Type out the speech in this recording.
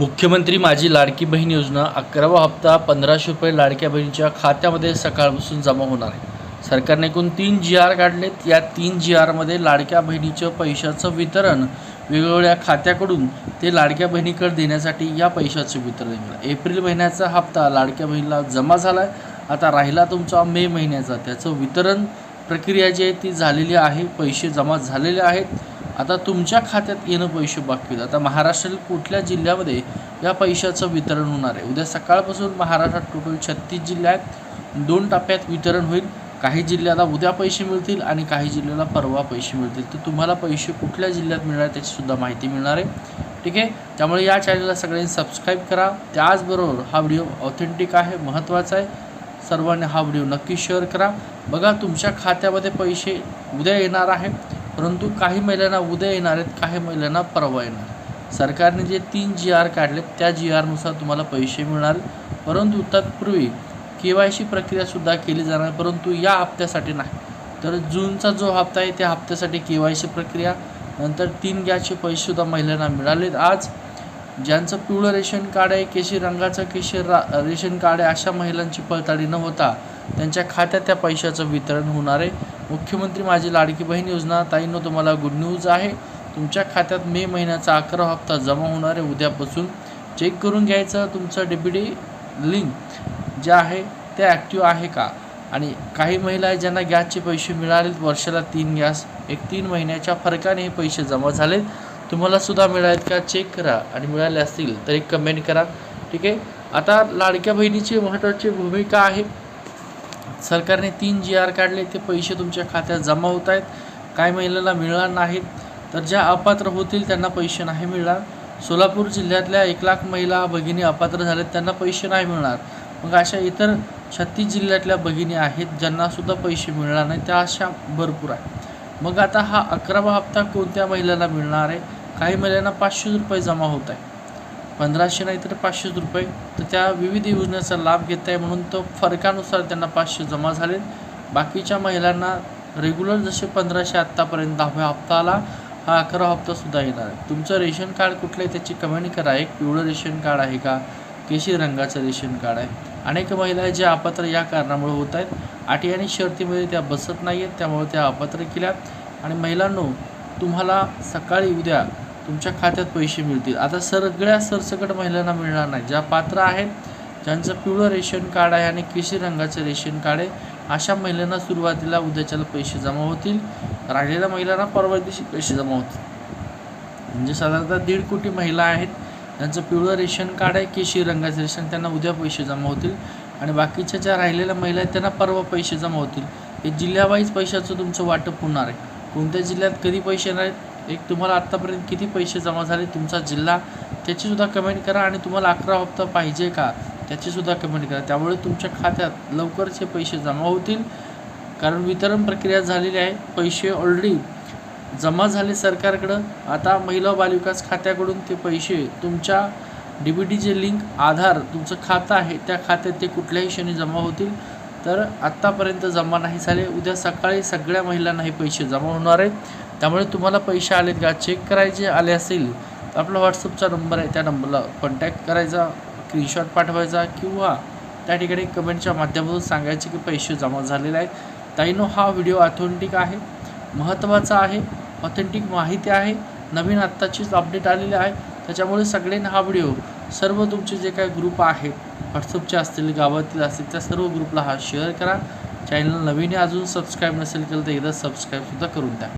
मुख्यमंत्री माझी लाडकी बहीण योजना अकरावा हप्ता पंधराशे रुपये लाडक्या बहिणीच्या खात्यामध्ये सकाळपासून जमा होणार आहे. सरकारने एकूण तीन जी आर काढलेत. या तीन जी आरमध्ये लाडक्या बहिणीचं पैशाचं वितरण वेगवेगळ्या खात्याकडून ते लाडक्या बहिणीकडे देण्यासाठी या पैशाचं वितरण केलं एप्रिल महिन्याचा हप्ता लाडक्या बहिणीला जमा झाला आहे आता राहिला तुमचा मे महिन्याचा. त्याचं वितरण प्रक्रिया जी आहे ती झालेली आहे. पैसे जमा झालेले आहेत. आता तुमच्या खात्यात येणं पैसे बाकी आहेत. आता महाराष्ट्रातील कुठल्या जिल्ह्यामध्ये या पैशाचं वितरण होणार आहे? उद्या सकाळपासून महाराष्ट्रात टोटल छत्तीस जिल्ह्यात दोन टप्प्यात वितरण होईल. काही जिल्ह्याला उद्या पैसे मिळतील आणि काही जिल्ह्याला परवा पैसे मिळतील. तर तुम्हाला पैसे कुठल्या जिल्ह्यात मिळणार त्याचीसुद्धा माहिती मिळणार आहे. ठीक आहे? त्यामुळे या चॅनलला सगळ्यांनी सबस्क्राईब करा. त्याचबरोबर हा व्हिडिओ ऑथेंटिक आहे महत्त्वाचा आहे. सर्वांनी हा व्हिडिओ नक्की शेअर करा. बघा तुमच्या खात्यामध्ये पैसे उद्या येणार आहे परंतु काही महिलांना उद्या येणार आहेत काही महिलांना परवा येणार सरकारने जे तीन जी आर काढले त्या जी आरनुसार तुम्हाला पैसे मिळणार. परंतु तत्पूर्वी के वाय सी प्रक्रियासुद्धा केली जाणार परंतु या हप्त्यासाठी नाही. तर जूनचा जो हप्ता आहे त्या हप्त्यासाठी के वाय सी प्रक्रिया नंतर तीन गॅसचे पैसेसुद्धा महिलांना मिळालेत. आज ज्यांचं पिवळं रेशन कार्ड आहे केशी रंगाचं केशी रा रेशन कार्ड आहे अशा महिलांची पडताळी न होता त्यांच्या खात्यात त्या पैशाचं वितरण होणार आहे. मुख्यमंत्री माझी लाडकी बहीण योजना ताईंनो तुम्हाला गुड न्यूज आहे. तुमच्या खात्यात मे महिन्याचा अकरा हप्ता जमा होणार आहे. उद्यापासून चेक करून घ्यायचं. तुमचं डेबिटी लिंक जे आहे ते ॲक्टिव्ह आहे का? आणि काही महिला आहेत ज्यांना गॅसचे पैसे मिळालेत वर्षाला तीन गॅस एक तीन महिन्याच्या फरकाने हे पैसे जमा झालेत. तुम्हाला सुद्धा मिळालेत का? चेक करा. आणि मिळाले असतील तर एक कमेंट करा. ठीक आहे? आता लाडक्या बहिणीची महत्त्वाची भूमिका आहे. सरकारने तीन जी आर काढले ते पैसे तुमच्या खात्यात जमा होत आहेत. काही महिलेला मिळणार नाहीत. तर ज्या अपात्र होतील त्यांना पैसे नाही मिळणार. सोलापूर जिल्ह्यातल्या एक लाख महिला भगिनी अपात्र झाल्यात त्यांना पैसे नाही मिळणार. मग अशा इतर छत्तीस जिल्ह्यातल्या भगिनी आहेत ज्यांनासुद्धा पैसे मिळणार नाही त्या अशा भरपूर आहेत. मग आता हा अकरावा हप्ता कोणत्या महिलांना मिळणार आहे? काही महिलांना पाचशे रुपये जमा होत आहे पंधराशे नाही तर पाचशेच रुपये. तर त्या विविध योजनेचा लाभ घेत आहे म्हणून तो फरकानुसार त्यांना पाचशे जमा झाले. बाकीच्या महिलांना रेग्युलर जसे पंधराशे आत्तापर्यंत दहाव्या हप्ता आला हा अकरा हप्तासुद्धा येणार आहे. तुमचं रेशन कार्ड कुठलं आहे त्याची कमेंट करा. एक पिवळं रेशन कार्ड आहे का? केशी रंगाचं रेशन कार्ड आहे. अनेक महिला आहेत ज्या अपात्र या कारणामुळे होत आहेत. अटी आणि शर्तीमध्ये त्या बसत नाही आहेत त्यामुळे त्या अपात्र केल्या आणि महिलांनो तुम्हाला सकाळी उद्या तुमच्या खात्यात पैसे मिळतील. आता सगळ्या सरसकट महिलांना मिळणार नाही. ज्या पात्र आहेत ज्यांचं पिवळं रेशन कार्ड आहे आणि केशरी रंगाचं रेशन कार्ड आहे अशा महिलांना सुरुवातीला उद्याच्याला पैसे जमा होतील. राहिलेल्या महिलांना परवा दिवशी पैसे जमा होतील. म्हणजे साधारणतः दीड कोटी महिला आहेत ज्यांचं पिवळं रेशन कार्ड आहे केशरी रंगाचं रेशन त्यांना उद्या पैसे जमा होतील. आणि बाकीच्या ज्या राहिलेल्या महिला आहेत त्यांना परवा पैसे जमा होतील. हे जिल्ह्यावाईज पैशाचं तुमचं वाटप होणार आहे. कोणत्या जिल्ह्यात कधी पैसे येणार आहेत एक तुम्हाला आत्तापर्यंत किती पैसे जमा झाले तुमचा जिल्हा त्याचीसुद्धा कमेंट करा आणि तुम्हाला अकरा हप्ता पाहिजे का त्याचीसुद्धा कमेंट करा. त्यामुळे तुमच्या खात्यात लवकरच हे पैसे जमा होतील. कारण वितरण प्रक्रिया झालेली आहे पैसे ऑलरेडी जमा झाले सरकारकडं. आता महिला बालविकास खात्याकडून ते पैसे तुमच्या डी बी डीचे लिंक आधार तुमचं खातं आहे त्या खात्यात ते कुठल्याही क्षणी जमा होतील. तर आत्तापर्यंत जमा नाही झाले. उद्या सकाळी सगळ्या महिलांना हे पैसे जमा होणार आहेत. त्यामुळे तुम्हाला पैसे आलेत का? चेक करायचे आले असेल तर आपला व्हॉट्सअपचा नंबर आहे त्या नंबरला कॉन्टॅक्ट करायचा स्क्रीनशॉट पाठवायचा किंवा त्या ठिकाणी कमेंटच्या माध्यमातून सांगायचे की पैसे जमा झालेले आहेत. ताईनो हा व्हिडिओ ऑथेंटिक आहे महत्त्वाचा आहे ऑथेंटिक माहिती आहे नवीन आत्ताचीच अपडेट आलेली आहे. त्याच्यामुळे सगळ्यांनी हा व्हिडिओ सर्व तुमचे जे काही ग्रुप आहेत व्हॉट्सअपचे असतील गावातील असतील त्या सर्व ग्रुपला हा शेअर करा. चॅनल नवीन अजून सबस्क्राईब नसेल केलं तर एकदा सबस्क्राईबसुद्धा करून द्या.